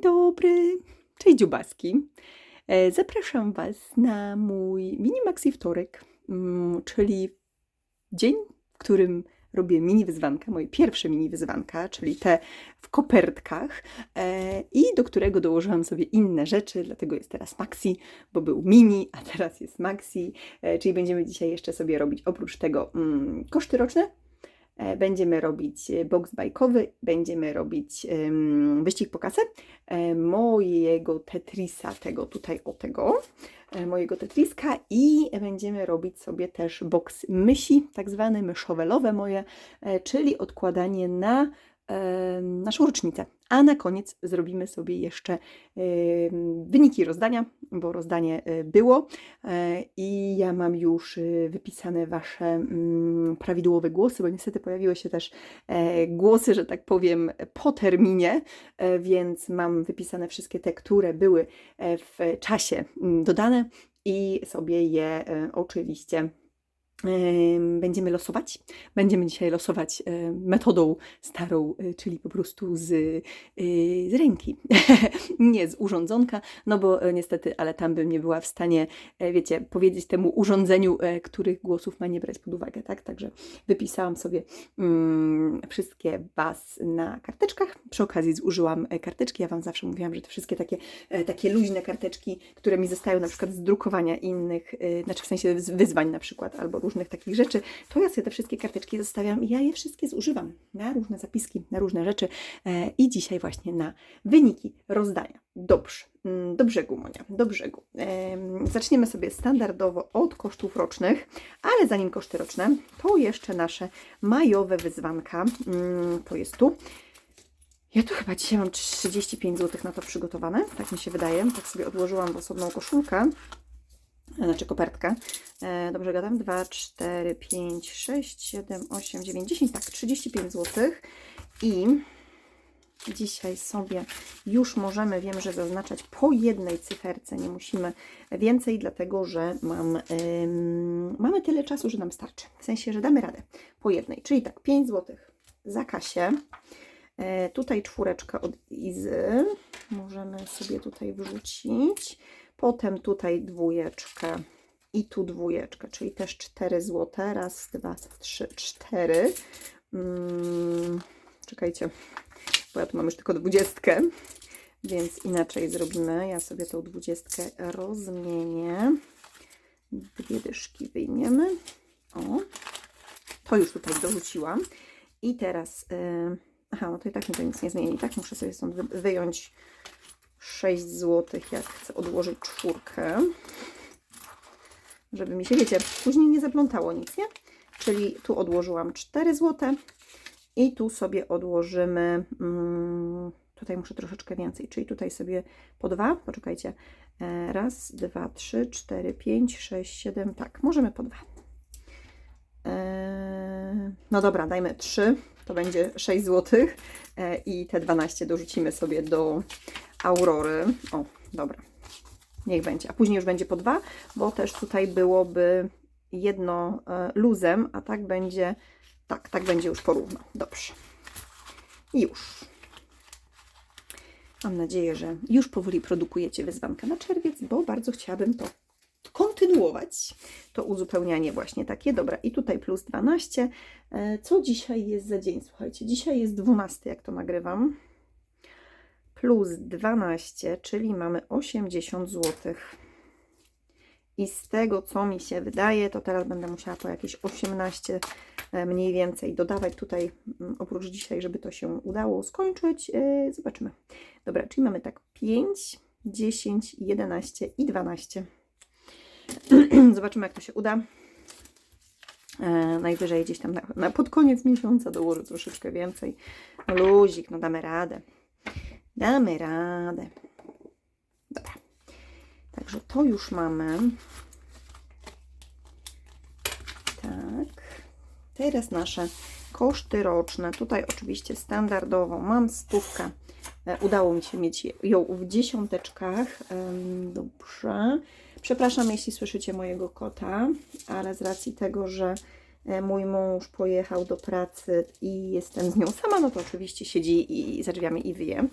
dobry, cześć dziubaski. E, Zapraszam Was na mój mini maxi wtorek, mm, czyli dzień, w którym robię mini wyzwanka, moje pierwsze mini wyzwanka, czyli te w kopertkach e, i do którego dołożyłam sobie inne rzeczy, dlatego jest teraz maxi, bo był mini, a teraz jest maxi, e, czyli będziemy dzisiaj jeszcze sobie robić oprócz tego mm, koszty roczne, Będziemy robić e, box bajkowy, będziemy robić wyścig po kasę e, mojego Tetrisa, tego tutaj o tego, e, mojego Tetriska i będziemy robić sobie też box mysi, tak zwane myszowelowe moje, e, czyli odkładanie na e, naszą rocznicę. A na koniec zrobimy sobie jeszcze wyniki rozdania, bo rozdanie e, było. E, i ja mam już e, wypisane Wasze mm, prawidłowe głosy, bo niestety pojawiły się też głosy, że tak powiem, po terminie, więc mam wypisane wszystkie te, które były w czasie mm, dodane i sobie je oczywiście Będziemy losować. Będziemy dzisiaj losować e, metodą starą, e, czyli po prostu z, e, z ręki, nie z urządzonka, no bo niestety, ale tam bym nie była w stanie, wiecie, powiedzieć temu urządzeniu, których głosów ma nie brać pod uwagę, tak? Także wypisałam sobie mm, wszystkie Was na karteczkach. Przy okazji zużyłam karteczki. Ja Wam zawsze mówiłam, że te wszystkie takie, takie luźne karteczki, które mi zostają na przykład z drukowania innych, znaczy w sensie wyzwań na przykład, albo różnych takich rzeczy, to ja sobie te wszystkie karteczki zostawiam i ja je wszystkie zużywam na różne zapiski, na różne rzeczy e, i dzisiaj właśnie na wyniki rozdania. Dobrze, mm, do brzegu Monia, do brzegu. Em, Zaczniemy sobie standardowo od kosztów rocznych, ale zanim koszty roczne, to jeszcze nasze majowe wyzwanka. Mm, To jest tu. Ja tu chyba dzisiaj mam 35 zł na to przygotowane, tak mi się wydaje. Tak sobie odłożyłam w osobną koszulkę, znaczy kopertkę. E, Dobrze gadam? 2, 4, 5, 6, 7, 8, 9, 10, tak, 35 zł. I dzisiaj sobie już możemy, wiem, że zaznaczać po jednej cyferce, nie musimy więcej, dlatego że mam, ym, mamy tyle czasu, że nam starczy. W sensie, że damy radę po jednej, czyli tak, 5 zł za Kasię. E, tutaj czwóreczkę od Izy możemy sobie tutaj wrzucić. Potem tutaj dwójeczkę i tu dwójeczkę, czyli też 4 zł. Raz, dwa, trzy, cztery. Mm, czekajcie, bo ja tu mam już tylko dwudziestkę, więc inaczej zrobimy. Ja sobie tą dwudziestkę rozmienię. Dwie dyszki wyjmiemy. O, to już tutaj dorzuciłam. I teraz, yy, aha, no to i tak mi to nic nie zmieni. Tak muszę sobie stąd wy- wyjąć 6 zł, jak chcę odłożyć czwórkę. Żeby mi się, wiecie, później nie zaplątało nic, nie? Czyli tu odłożyłam 4 zł i tu sobie odłożymy, mm, tutaj muszę troszeczkę więcej, czyli tutaj sobie po dwa, poczekajcie, E, raz, dwa, trzy, cztery, pięć, sześć, siedem, tak, możemy po dwa. E, No dobra, dajmy 3, to będzie 6 zł e, i te 12 dorzucimy sobie do Aurory. O, dobra, niech będzie. A później już będzie po 2, bo też tutaj byłoby jedno e, luzem, a tak będzie, tak, tak będzie już porówno. Dobrze. Już. Mam nadzieję, że już powoli produkujecie wyzwankę na czerwiec, bo bardzo chciałabym to kontynuować. To uzupełnianie właśnie takie. Dobra, i tutaj plus 12. E, Co dzisiaj jest za dzień? Słuchajcie, dzisiaj jest 12, jak to nagrywam. Plus 12, czyli mamy 80 zł. I z tego, co mi się wydaje, to teraz będę musiała po jakieś 18 e, mniej więcej dodawać tutaj, mm, oprócz dzisiaj, żeby to się udało skończyć. E, Zobaczymy. Dobra, czyli mamy tak 5, 10, 11 i 12. Zobaczymy, jak to się uda. E, najwyżej gdzieś tam na, na pod koniec miesiąca dołożę troszeczkę więcej. Luzik, no damy radę. Damy radę. Dobra. Także to już mamy. Tak. Teraz nasze koszty roczne. Tutaj oczywiście standardowo mam stówkę. E, Udało mi się mieć ją w dziesiąteczkach. Dobrze. Przepraszam, jeśli słyszycie mojego kota, ale z racji tego, że mój mąż pojechał do pracy i jestem z nią sama, no to oczywiście siedzi i za drzwiami i wyje.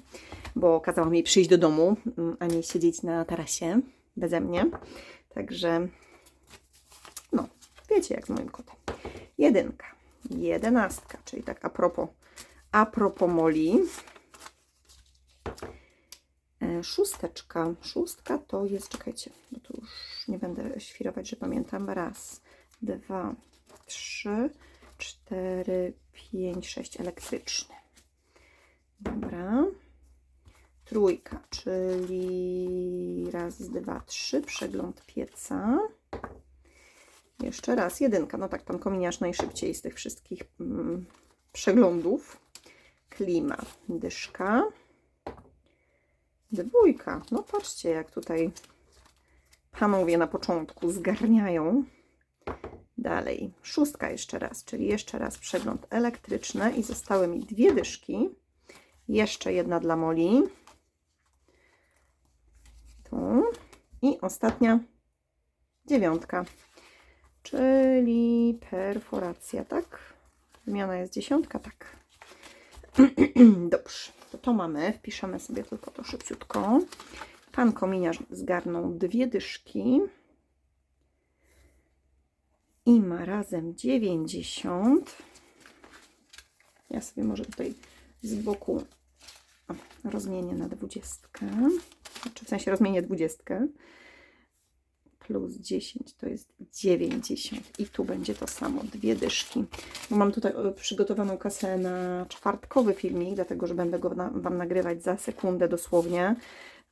bo kazała mi przyjść do domu, mm, a nie siedzieć na tarasie beze mnie. Także, no, wiecie jak z moim kotem. Jedynka, jedenastka, czyli tak a propos, a propos Moli. E, Szósteczka. Szóstka to jest, czekajcie, bo tu już nie będę świrować, że pamiętam. Raz, dwa, trzy, cztery, pięć, sześć. Elektryczny. Dobra. Trójka, czyli raz, dwa, trzy. Przegląd pieca. Jeszcze raz. Jedynka. No tak, pan kominiarz najszybciej z tych wszystkich mm, przeglądów. Klima, dyszka. Dwójka. No patrzcie, jak tutaj panowie na początku zgarniają. Dalej. Szóstka jeszcze raz, czyli jeszcze raz przegląd elektryczny i zostały mi dwie dyszki. Jeszcze jedna dla Moli. Tu. I ostatnia dziewiątka, czyli perforacja, tak? Wymiana jest dziesiątka, tak. Dobrze, to to mamy. Wpiszemy sobie tylko to szybciutko. Pan kominiarz zgarnął dwie dyszki. I ma razem 90. Ja sobie może tutaj z boku o, rozmienię na dwudziestkę. Znaczy w sensie rozmienię dwudziestkę. Plus 10 to jest 90. I tu będzie to samo, dwie dyszki. Mam tutaj e, przygotowaną kasę na czwartkowy filmik, dlatego że będę go na, Wam nagrywać za sekundę dosłownie.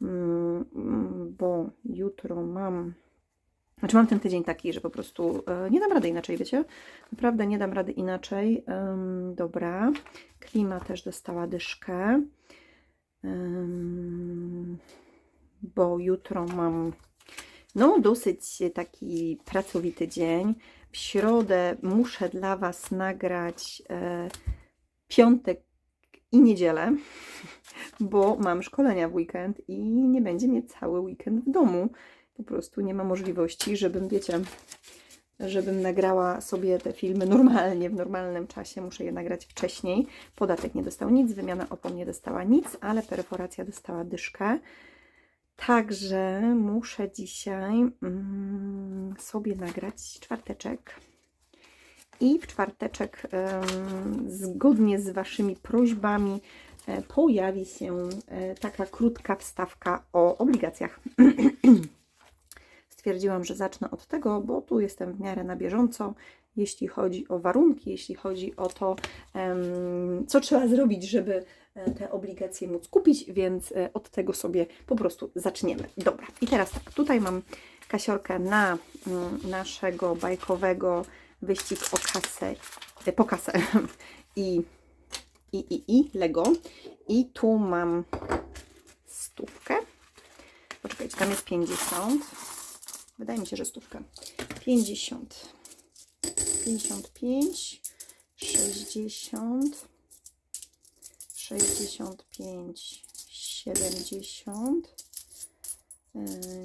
Mm, mm, Bo jutro mam znaczy mam ten tydzień taki, że po prostu e, nie dam rady inaczej, wiecie? Naprawdę nie dam rady inaczej. Ym, dobra. Klima też dostała dyszkę. Ym, bo jutro mam no dosyć taki pracowity dzień. W środę muszę dla Was nagrać e, piątek i niedzielę, bo mam szkolenia w weekend i nie będzie mnie cały weekend w domu po prostu nie ma możliwości, żebym, wiecie, żebym nagrała sobie te filmy normalnie, w normalnym czasie. Muszę je nagrać wcześniej. Podatek nie dostał nic, wymiana opon nie dostała nic, ale perforacja dostała dyszkę. Także muszę dzisiaj mm, sobie nagrać czwarteczek. I w czwarteczek, zgodnie z Waszymi prośbami, e, pojawi się e, taka krótka wstawka o obligacjach. stwierdziłam, że zacznę od tego, bo tu jestem w miarę na bieżąco, jeśli chodzi o warunki, jeśli chodzi o to, co trzeba zrobić, żeby e, te obligacje móc kupić, więc e, od tego sobie po prostu zaczniemy. Dobra, i teraz tak, tutaj mam kasiorkę na mm, naszego bajkowego wyścig o kasę, e, po kasę i, i, i, i Lego. I tu mam stówkę. Poczekajcie, tam jest 50. Wydaje mi się, że stówkę. 50, 55, 60, 65, 70,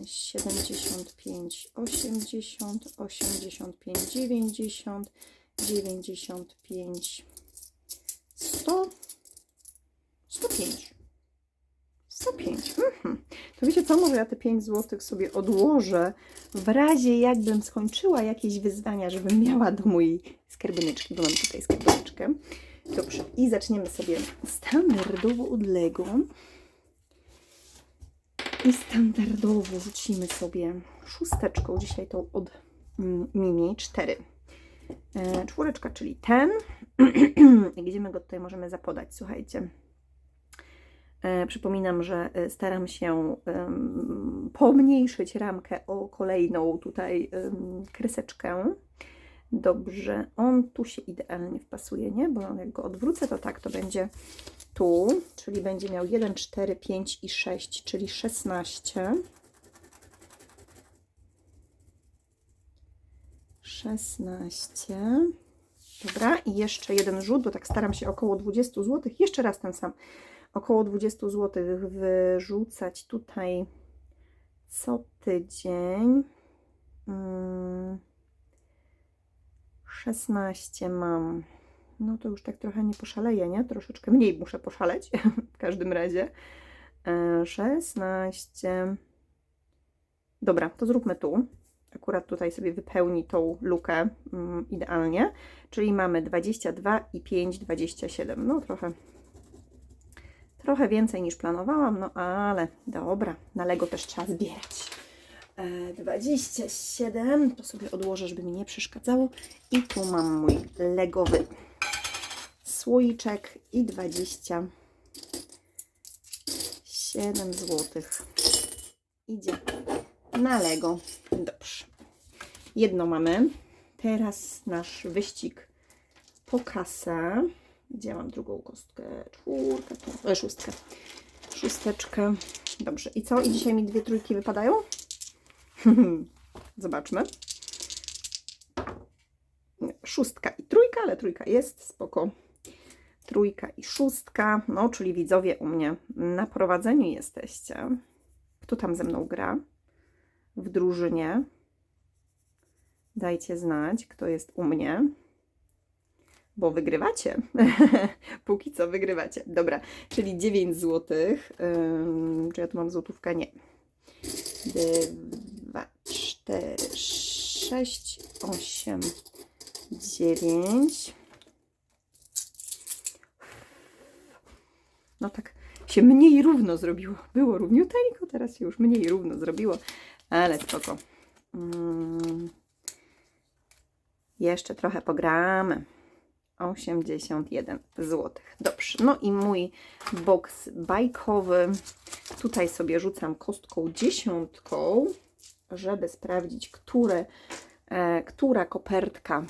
75, 80, 85, 90, 95, 100, 105. 105. To wiecie co, może ja te 5 zł sobie odłożę w razie jakbym skończyła jakieś wyzwania, żebym miała do mojej skarboneczki, bo mam tutaj skarboneczkę. Dobrze, i zaczniemy sobie standardowo od Lego. I standardowo rzucimy sobie szósteczką, dzisiaj tą od mm, Mimi, 4. E, czwóreczka, czyli ten. Gdzie my go tutaj możemy zapodać, słuchajcie. E, przypominam, że e, staram się pomniejszyć ramkę o kolejną tutaj kreseczkę. Dobrze, on tu się idealnie wpasuje, nie? Bo jak go odwrócę, to tak, to będzie tu, czyli będzie miał 1, 4, 5 i 6, czyli 16. 16. Dobra, i jeszcze jeden rzut, bo tak staram się około 20 zł. Jeszcze raz ten sam około 20 zł wyrzucać tutaj co tydzień. 16 mm, mam. No to już tak trochę nie poszaleję, nie? Troszeczkę mniej muszę poszaleć w każdym razie. E, 16. Dobra, to zróbmy tu. Akurat tutaj sobie wypełni tą lukę mm, idealnie. Czyli mamy 22 i 5, 27. No trochę, trochę więcej niż planowałam, no ale dobra, na Lego też trzeba zbierać. E, 27, to sobie odłożę, żeby mi nie przeszkadzało. I tu mam mój legowy słoiczek i 27 zł. Idzie na Lego. Dobrze. Jedno mamy. Teraz nasz wyścig po kasę. Gdzie mam drugą kostkę? Czwórkę, tu, e, szóstkę. Szósteczkę. Dobrze. I co? I dzisiaj mi dwie trójki wypadają? Zobaczmy. Szóstka i trójka, ale trójka jest, spoko. Trójka i szóstka, no czyli widzowie u mnie na prowadzeniu jesteście. Kto tam ze mną gra w drużynie? Dajcie znać, kto jest u mnie, bo wygrywacie. Póki co wygrywacie. Dobra, czyli 9 zł. Ym, czy ja tu mam złotówkę? Nie. 2, 4, 6, 8, 9. No tak się mniej równo zrobiło. Było równiuteńko, teraz się już mniej równo zrobiło, ale spoko. Mm. Jeszcze trochę pogramy. 81 zł. Dobrze. No i mój boks bajkowy. Tutaj sobie rzucam kostką dziesiątką, żeby sprawdzić, które, e, która kopertka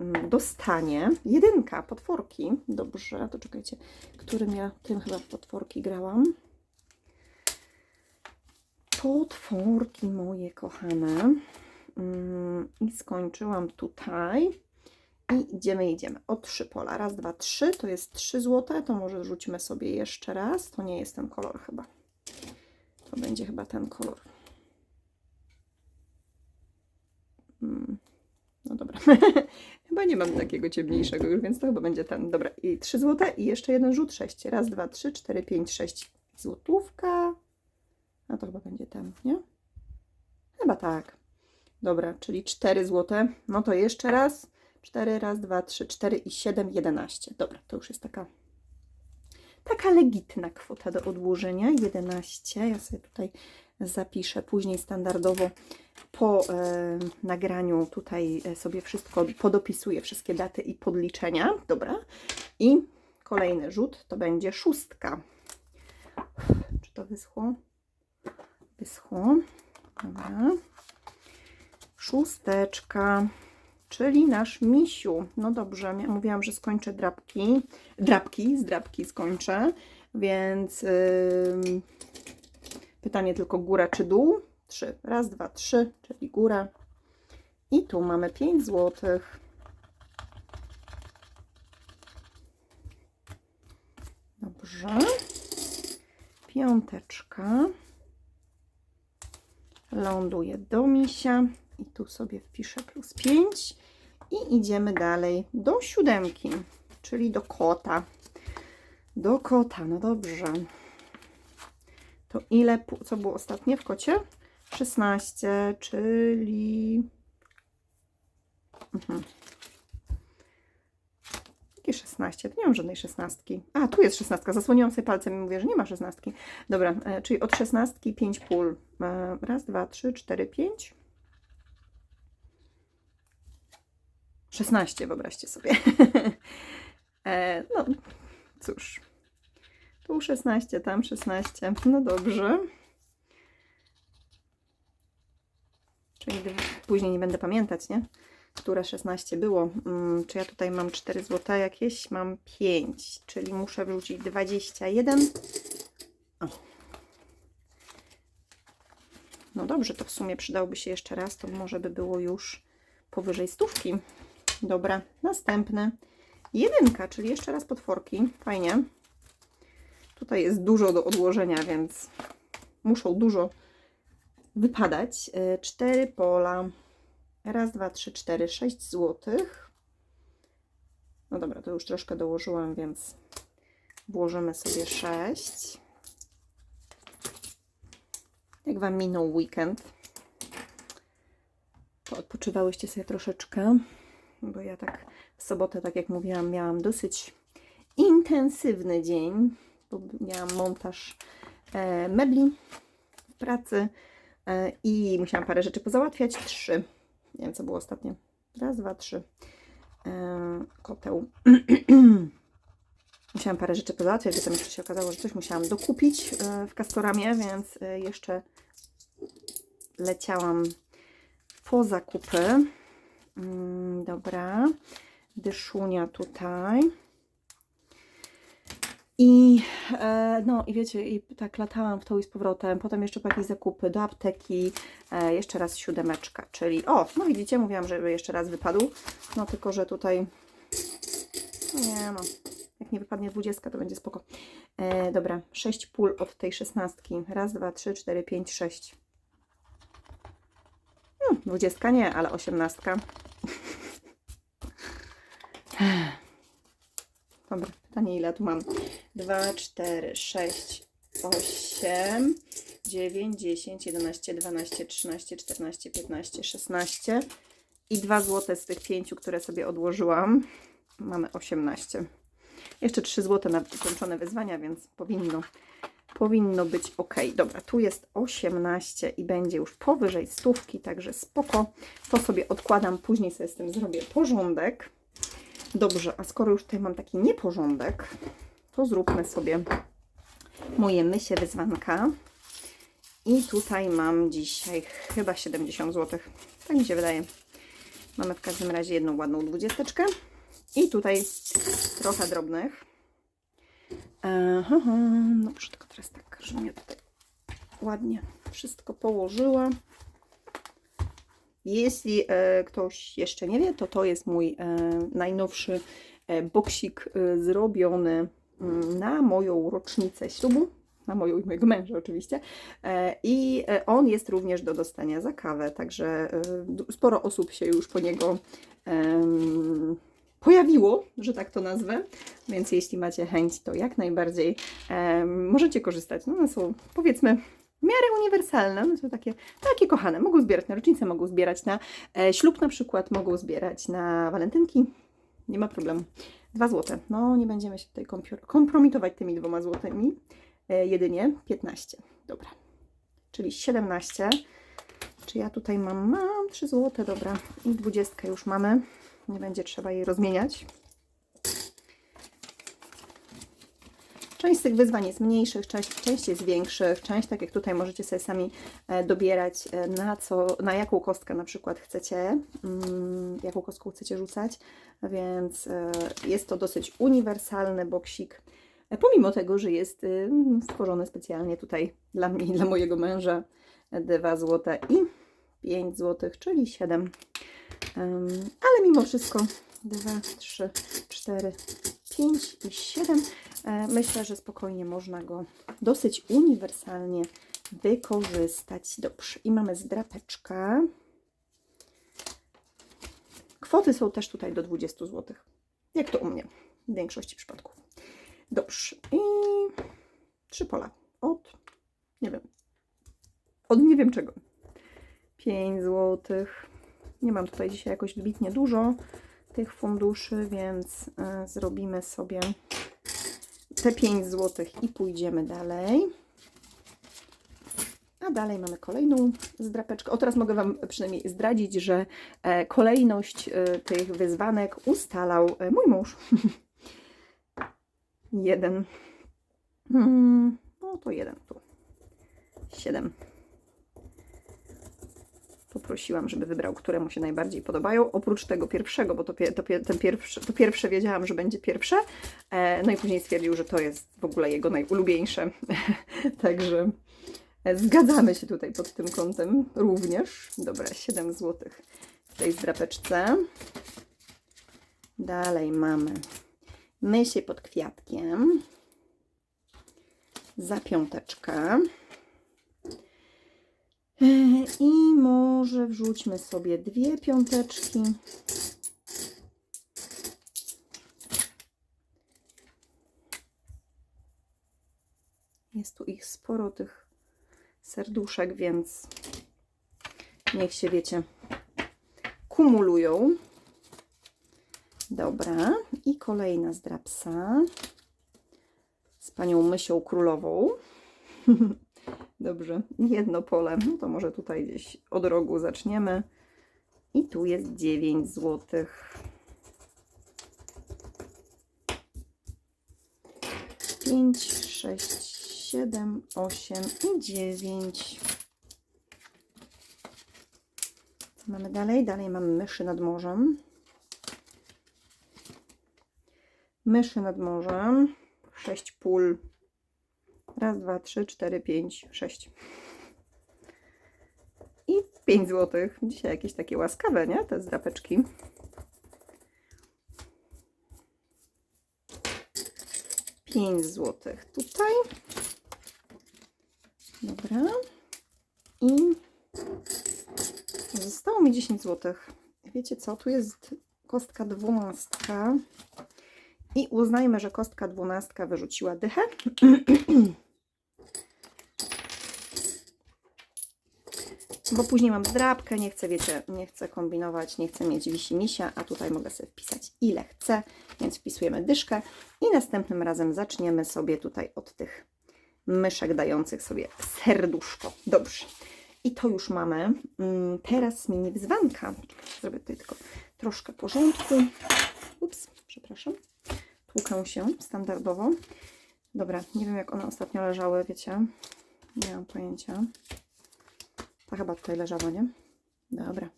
mm, dostanie. Jedynka, potworki. Dobrze, to czekajcie, którym ja tym chyba w potworki grałam. Potworki moje kochane. Mm, I skończyłam tutaj. I idziemy, idziemy. O trzy pola. Raz, dwa, trzy. To jest trzy złote. To może rzućmy sobie jeszcze raz. To nie jest ten kolor chyba. To będzie chyba ten kolor. Mm, No dobra. chyba nie mam takiego ciemniejszego już, więc to chyba będzie ten. Dobra. I trzy złote i jeszcze jeden rzut. Sześć. Raz, dwa, trzy, cztery, pięć, sześć. Złotówka. A to chyba będzie ten, nie? Chyba tak. Dobra, czyli 4 złote. No to jeszcze raz. 4, raz, 2, 3, 4 i 7, 11. Dobra, to już jest taka taka legitna kwota do odłożenia. 11. Ja sobie tutaj zapiszę później standardowo po e, nagraniu tutaj e, sobie wszystko podopisuję, wszystkie daty i podliczenia. Dobra. I kolejny rzut to będzie szóstka. Czy to wyschło? Wyschło. Dobra. Szósteczka, czyli nasz misiu. No dobrze, mówiłam, że skończę drapki. Drapki, z drapki skończę, więc ym, pytanie tylko góra czy dół? Trzy. Raz, dwa, trzy, czyli góra. I tu mamy 5 złotych. Dobrze. Piąteczka ląduje do misia i tu sobie wpiszę plus 5 i idziemy dalej do siódemki, czyli do kota. Do kota, no dobrze. To ile, co było ostatnie w kocie? 16, czyli... Mhm. Jakie 16? Tu nie mam żadnej szesnastki. A, tu jest szesnastka. Zasłoniłam sobie palcem i mówię, że nie ma szesnastki. Dobra, e, czyli od szesnastki 5 pól. E, raz, dwa, trzy, cztery, pięć. 16, wyobraźcie sobie. e, no, cóż. Tu 16, tam 16. No dobrze. Czyli później nie będę pamiętać, nie? Które 16 było. Mm, czy ja tutaj mam 4 zł jakieś? Mam 5, czyli muszę wrzucić 21. O. No dobrze, to w sumie przydałby się jeszcze raz, to może by było już powyżej stówki. Dobra, następny. Jedynka, czyli jeszcze raz potworki. Fajnie. Tutaj jest dużo do odłożenia, więc muszą dużo wypadać. Y, Cztery pola. Raz, dwa, trzy, cztery, sześć złotych. No dobra, to już troszkę dołożyłam, więc włożymy sobie sześć. Jak Wam minął weekend? Odpoczywałyście sobie troszeczkę, bo ja tak w sobotę, tak jak mówiłam, miałam dosyć intensywny dzień, bo miałam montaż e, mebli w pracy e, i musiałam parę rzeczy pozałatwiać. Trzy. Nie wiem, co było ostatnie. Raz, dwa, trzy. E, koteł. musiałam parę rzeczy pozałatwiać, bo tam jeszcze się okazało, że coś musiałam dokupić w Castoramie, więc jeszcze leciałam po zakupy. Mm, dobra. Dyszunia tutaj. I e, no i wiecie, i tak latałam w tą i z powrotem, potem jeszcze po jakieś zakupy do apteki, e, jeszcze raz siódemeczka, czyli o, no widzicie, mówiłam, żeby jeszcze raz wypadł, no tylko, że tutaj no nie no, jak nie wypadnie dwudziestka, to będzie spoko. E, dobra, sześć pól od tej szesnastki, raz, dwa, trzy, cztery, pięć, sześć. Hmm, dwudziestka nie, ale osiemnastka. Dobra, pytanie ile tu mam? 2, 4, 6, 8, 9, 10, 11, 12, 13, 14, 15, 16 i 2 złote z tych 5, które sobie odłożyłam. Mamy 18. Jeszcze 3 złote na ukończone wyzwania, więc powinno, powinno być ok. Dobra, tu jest 18 i będzie już powyżej stówki, także spoko. To sobie odkładam, później sobie z tym zrobię porządek. Dobrze, a skoro już tutaj mam taki nieporządek, to zróbmy sobie moje mysie wyzwanka. I tutaj mam dzisiaj chyba 70 zł. Tak mi się wydaje. Mamy w każdym razie jedną ładną dwudziesteczkę. I tutaj trochę drobnych. Aha, dobrze, tylko teraz tak, żebym ja tutaj ładnie wszystko położyła. Jeśli e, ktoś jeszcze nie wie, to to jest mój e, najnowszy e, boksik zrobiony mm, na moją rocznicę ślubu, na moją i mojego męża oczywiście. I on jest również do dostania za kawę, także sporo osób się już po niego pojawiło, że tak to nazwę. Więc jeśli macie chęć, to jak najbardziej możecie korzystać. No są powiedzmy w miarę uniwersalne, no to takie, takie kochane. Mogą zbierać na rocznicę, mogą zbierać na e, ślub na przykład, mogą zbierać na walentynki. Nie ma problemu. Dwa złote. No nie będziemy się tutaj kompromitować tymi dwoma złotymi. E, jedynie 15. Dobra. Czyli 17. Czy ja tutaj mam? Mam 3 złote, dobra. I 20 już mamy. Nie będzie trzeba jej rozmieniać. Część z tych wyzwań jest mniejszych, część, część jest większych, część, tak jak tutaj, możecie sobie sami e, dobierać, e, na, co, na jaką kostkę na przykład chcecie, mm, jaką kostką chcecie rzucać, więc e, jest to dosyć uniwersalny boksik, pomimo tego, że jest y, stworzony specjalnie tutaj dla mnie i dla mojego męża, 2 złote i 5 złotych, czyli 7. Em, ale mimo wszystko 2, 3, 4, 5 i 7. E, Myślę, że spokojnie można go dosyć uniwersalnie wykorzystać. Dobrze, i mamy zdrapeczkę. Kwoty są też tutaj do 20 zł. Jak to u mnie w większości przypadków. Dobrze, i trzy pola. Od, nie wiem, od nie wiem czego. 5 zł. Nie mam tutaj dzisiaj jakoś wybitnie dużo tych funduszy, więc y, zrobimy sobie te 5 zł i pójdziemy dalej. A dalej mamy kolejną zdrapeczkę. O, teraz mogę Wam przynajmniej zdradzić, że e, kolejność e, tych wyzwanek ustalał e, mój mąż. jeden. Hmm, no to jeden tu. Siedem. Poprosiłam, żeby wybrał, które mu się najbardziej podobają. Oprócz tego pierwszego, bo to, pie, to, pie, ten pierwszy, to pierwsze wiedziałam, że będzie pierwsze. E, no i później stwierdził, że to jest w ogóle jego najulubieńsze. Także e, zgadzamy się tutaj pod tym kątem również. Dobra, 7 zł w tej zdrapeczce. Dalej mamy mysie pod kwiatkiem. Za piąteczkę. I może wrzućmy sobie dwie piąteczki. Jest tu ich sporo, tych serduszek, więc niech się, wiecie, kumulują. Dobra, i kolejna zdrapsa z panią Mysią Królową. Dobrze, jedno pole, no to może tutaj gdzieś od rogu zaczniemy. I tu jest 9 złotych. 5, 6, 7, 8 i 9. Co mamy dalej? Dalej mamy myszy nad morzem. Myszy nad morzem. 6 pól. Raz, dwa, trzy, cztery, pięć, sześć. I 5 złotych. Dzisiaj jakieś takie łaskawe, nie? Te zdrapeczki. Pięć złotych tutaj. Dobra. I zostało mi 10 złotych. Wiecie co? Tu jest kostka dwunastka. I uznajmy, że kostka dwunastka wyrzuciła dychę. Bo później mam zdrabkę, nie chcę, wiecie, nie chcę kombinować, nie chcę mieć wisi misia, a tutaj mogę sobie wpisać ile chcę, więc wpisujemy dyszkę i następnym razem zaczniemy sobie tutaj od tych myszek dających sobie serduszko. Dobrze. I to już mamy. Mm, Teraz mini wyzwanka. Zrobię tutaj tylko troszkę porządku. Ups, przepraszam. Tłukę się standardowo. Dobra, nie wiem jak one ostatnio leżały, wiecie. Nie mam pojęcia. Ta chyba tutaj leżała, nie? Dobra.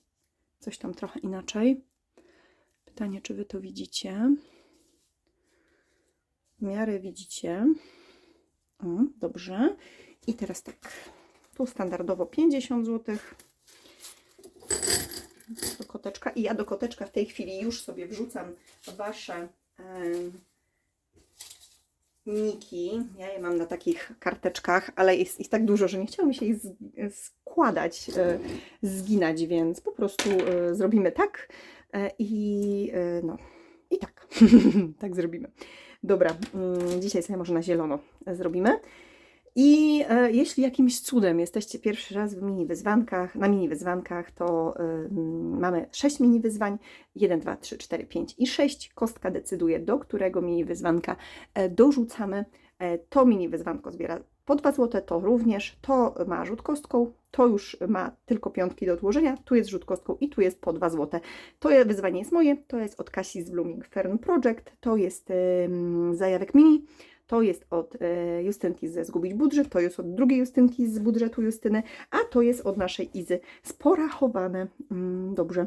Coś tam trochę inaczej. Pytanie, czy Wy to widzicie? W miarę widzicie. O, dobrze. I teraz tak. Tu standardowo 50 zł. Do koteczka. I ja do koteczka w tej chwili już sobie wrzucam Wasze em, niki. Ja je mam na takich karteczkach, ale jest ich tak dużo, że nie chciało mi się ich składać, e, zginać, więc po prostu e, zrobimy tak e, i no, i tak. tak zrobimy. Dobra, mm, dzisiaj sobie może na zielono zrobimy. I e, jeśli jakimś cudem jesteście pierwszy raz w mini wyzwankach, na mini wyzwankach, to ym, mamy 6 mini wyzwań. 1, 2, 3, 4, 5 i 6. Kostka decyduje, do którego mini wyzwanka e, dorzucamy. E, to mini wyzwanko zbiera po 2 zł, to również. To ma rzut kostką, to już ma tylko piątki do odłożenia. Tu jest rzut kostką i tu jest po 2 zł. To wyzwanie jest moje, to jest od Kasi z Blooming Fern Project, to jest ym, zajawek mini. To jest od e, Justynki ze Zgubić Budżet, to jest od drugiej Justynki z budżetu Justyny, a to jest od naszej Izy sporachowane. Mm, dobrze.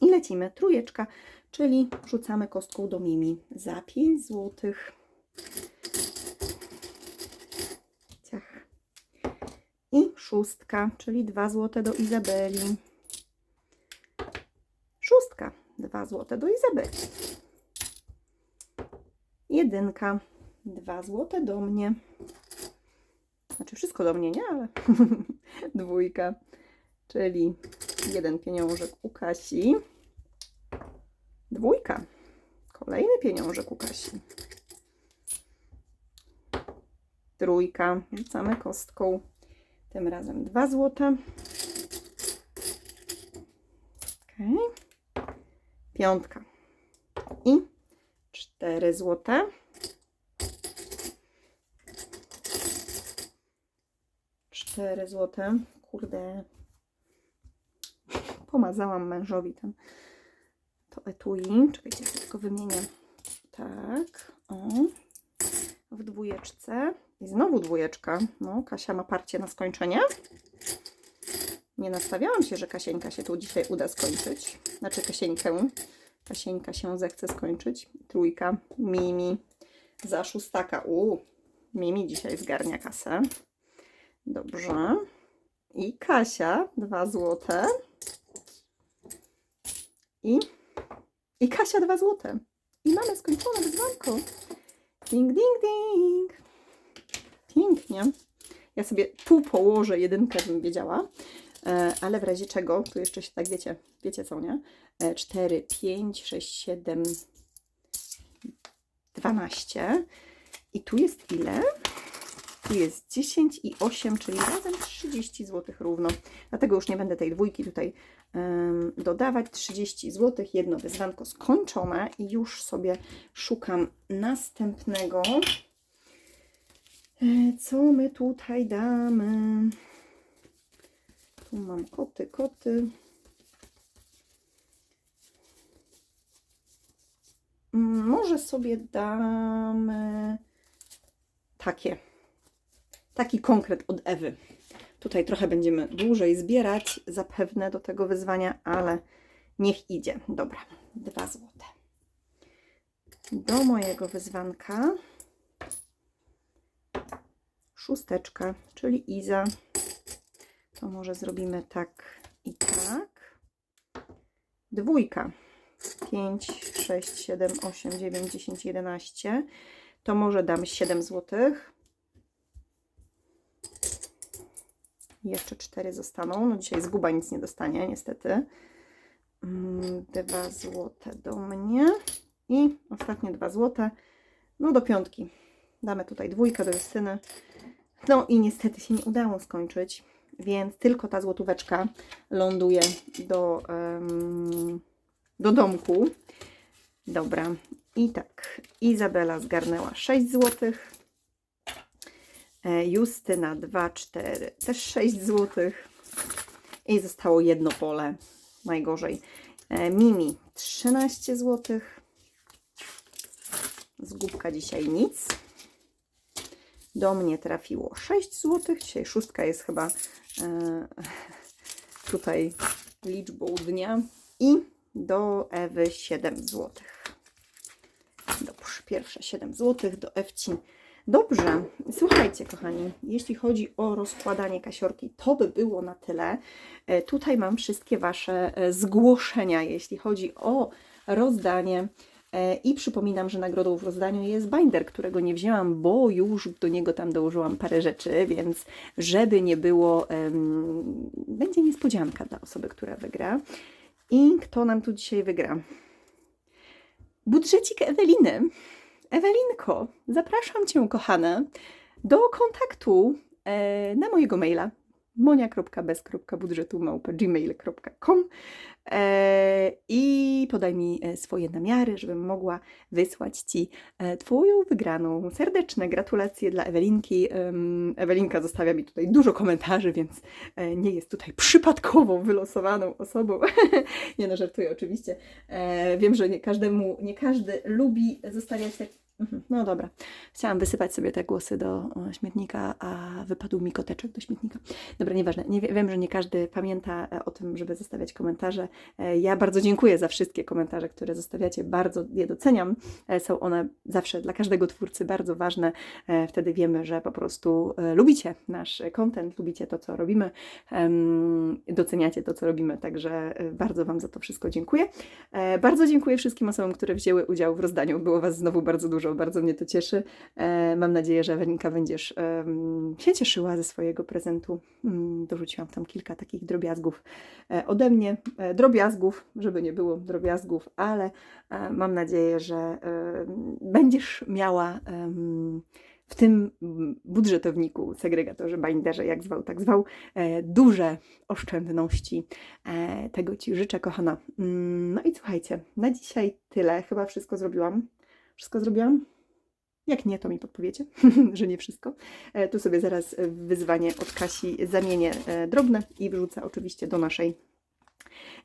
I lecimy. Trójeczka, czyli rzucamy kostką do Mimi za 5 zł. Ciach. I szóstka, czyli 2 zł do Izabeli. Szóstka, 2 zł do Izabeli. Jedynka, 2 zł do mnie. Znaczy wszystko do mnie, nie? Ale dwójka, czyli jeden pieniążek u Kasi. Dwójka. Kolejny pieniążek u Kasi. Trójka. Rzucamy kostką. Tym razem 2 zł. Okay. Piątka. I 4 złote. 4 złote. Kurde. Pomazałam mężowi ten to etui. Czekajcie, tylko wymienię. Tak. O. W dwójeczce. I znowu dwójeczka. No, Kasia ma parcie na skończenie. Nie nastawiałam się, że Kasieńka się tu dzisiaj uda skończyć. Znaczy Kasieńkę. Kasieńka się zechce skończyć. Trójka. Mimi. Za szóstaka. U. Mimi dzisiaj zgarnia kasę. Dobrze. I Kasia, dwa złote. I, I Kasia, dwa złote. I mamy skończone wyzwanko. Ding, ding, ding. Pięknie. Ja sobie tu położę jedynkę, żebym wiedziała. E, ale w razie czego, tu jeszcze się tak wiecie, wiecie co, nie? E, 4, 5, 6, 7, 12. I tu jest ile? Tu jest 10 i 8, czyli razem 30 zł równo. Dlatego już nie będę tej dwójki tutaj em, dodawać. 30 zł, jedno wyzwanko skończone i już sobie szukam następnego. E, Co my tutaj damy? Tu mam koty, koty. Mm, Może sobie damy takie. Taki konkret od Ewy. Tutaj trochę będziemy dłużej zbierać, zapewne do tego wyzwania, ale niech idzie. Dobra, dwa złote. Do mojego wyzwanka szósteczka, czyli Iza. To może zrobimy tak i tak. Dwójka. 5, 6, 7, 8, 9, 10, 11. To może dam 7 zł. Jeszcze 4 zostaną. No dzisiaj zguba nic nie dostanie, niestety. 2 złote do mnie. I ostatnie 2 złote. No do piątki. Damy tutaj dwójkę do Justyny. No i niestety się nie udało skończyć, więc tylko ta złotóweczka ląduje do, em, do domku. Dobra, i tak, Izabela zgarnęła 6 zł. Justyna 2, 4, też 6 zł. I zostało jedno pole, najgorzej. E, Mimi 13 zł. Zgubka dzisiaj nic. Do mnie trafiło 6 zł. Dzisiaj szóstka jest chyba e, tutaj liczbą dnia. I do Ewy 7 zł. Dobrze, pierwsze 7 zł do Ewci. Dobrze, słuchajcie kochani, jeśli chodzi o rozkładanie kasiorki, to by było na tyle. E, Tutaj mam wszystkie Wasze e, zgłoszenia, jeśli chodzi o rozdanie. E, I przypominam, że nagrodą w rozdaniu jest binder, którego nie wzięłam, bo już do niego tam dołożyłam parę rzeczy, więc żeby nie było, em, będzie niespodzianka dla osoby, która wygra. I kto nam tu dzisiaj wygra? Budżecik Eweliny. Ewelinko, zapraszam Cię, kochana, do kontaktu e, na mojego maila monia.bez.budżetu.gmail.com e, i podaj mi e, swoje namiary, żebym mogła wysłać Ci e, Twoją wygraną. Serdeczne gratulacje dla Ewelinki. Ewelinka zostawia mi tutaj dużo komentarzy, więc nie jest tutaj przypadkową wylosowaną osobą. nie no, żartuję oczywiście. Wiem, że nie każdemu, nie każdy lubi zostawiać tak Mhm, No dobra. Chciałam wysypać sobie te głosy do śmietnika, a wypadł mi koteczek do śmietnika. Dobra, nieważne. Nie, wie- wiem, że nie każdy pamięta e, o tym, żeby zostawiać komentarze. E, Ja bardzo dziękuję za wszystkie komentarze, które zostawiacie. Bardzo je doceniam. E, Są one zawsze dla każdego twórcy bardzo ważne. Wtedy wiemy, że po prostu lubicie nasz content, lubicie to, co robimy, doceniacie to, co robimy. Także bardzo Wam za to wszystko dziękuję. Bardzo dziękuję wszystkim osobom, które wzięły udział w rozdaniu. Było Was znowu bardzo dużo, bardzo mnie to cieszy. E, Mam nadzieję, że Ewelinka będziesz się cieszyła ze swojego prezentu. Mm, Dorzuciłam tam kilka takich drobiazgów e, ode mnie. E, Drobiazgów, żeby nie było drobiazgów, ale mam nadzieję, że będziesz miała w tym budżetowniku, segregatorze, binderze, jak zwał, tak zwał, duże oszczędności. Tego Ci życzę, kochana. Mm, No i słuchajcie, na dzisiaj tyle. Chyba wszystko zrobiłam. Wszystko zrobiłam? Jak nie, to mi podpowiecie, że nie wszystko. E, Tu sobie zaraz wyzwanie od Kasi zamienię e, drobne i wrzucę oczywiście do naszej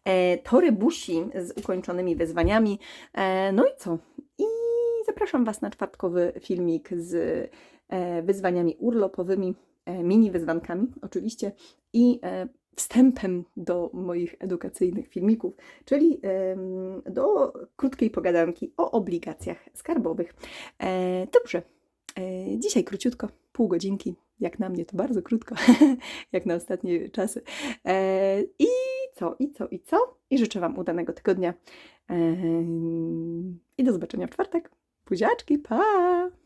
e, torybusi z ukończonymi wyzwaniami. No i co? I zapraszam Was na czwartkowy filmik z wyzwaniami urlopowymi, mini wyzwankami oczywiście i wstępem do moich edukacyjnych filmików, czyli do krótkiej pogadanki o obligacjach skarbowych. E, Dobrze, e, dzisiaj króciutko, pół godzinki, jak na mnie to bardzo krótko, jak na ostatnie czasy. E, I co, i co, i co? I życzę Wam udanego tygodnia. I do zobaczenia w czwartek. Buziaczki, pa!